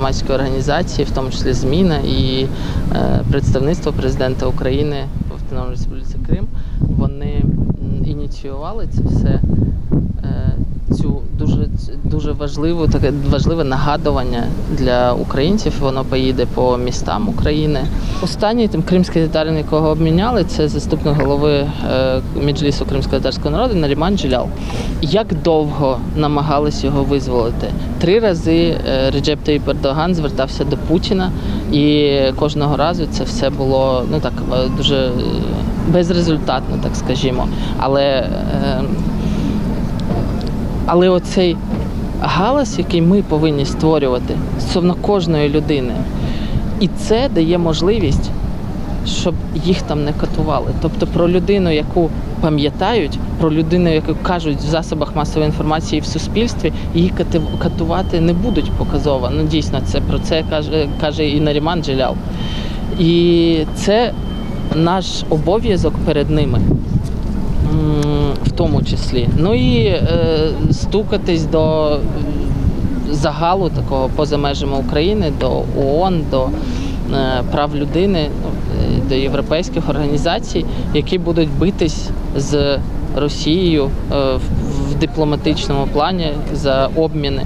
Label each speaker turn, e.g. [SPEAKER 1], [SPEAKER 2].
[SPEAKER 1] громадської організації, в тому числі зміна і е, представництво президента України в Автономній Республіці Крим, вони ініціювали це все. Е, Цю дуже дуже важливу таке важливе нагадування для українців. Воно поїде по містам України. Останній тим кримський татарин, якого обміняли, це заступник голови е, Меджлісу кримського татарського народу Наріман Джилял. Як довго намагались його визволити? Три рази е, Реджеп Таїп Ердоган звертався до Путіна, і кожного разу це все було ну так дуже безрезультатно, так скажімо. Але але оцей галас, який ми повинні створювати стосовно кожної людини, і це дає можливість, щоб їх там не катували. Тобто про людину, яку пам'ятають, про людину, яку кажуть в засобах масової інформації в суспільстві, її катувати не будуть показово. Ну дійсно, це про це каже, каже і Наріман Джелял. І це наш обов'язок перед ними. В тому числі. Ну і е, стукатись до загалу такого поза межами України, до ООН, до е, прав людини, е, до європейських організацій, які будуть битись з Росією е, в дипломатичному плані за обміни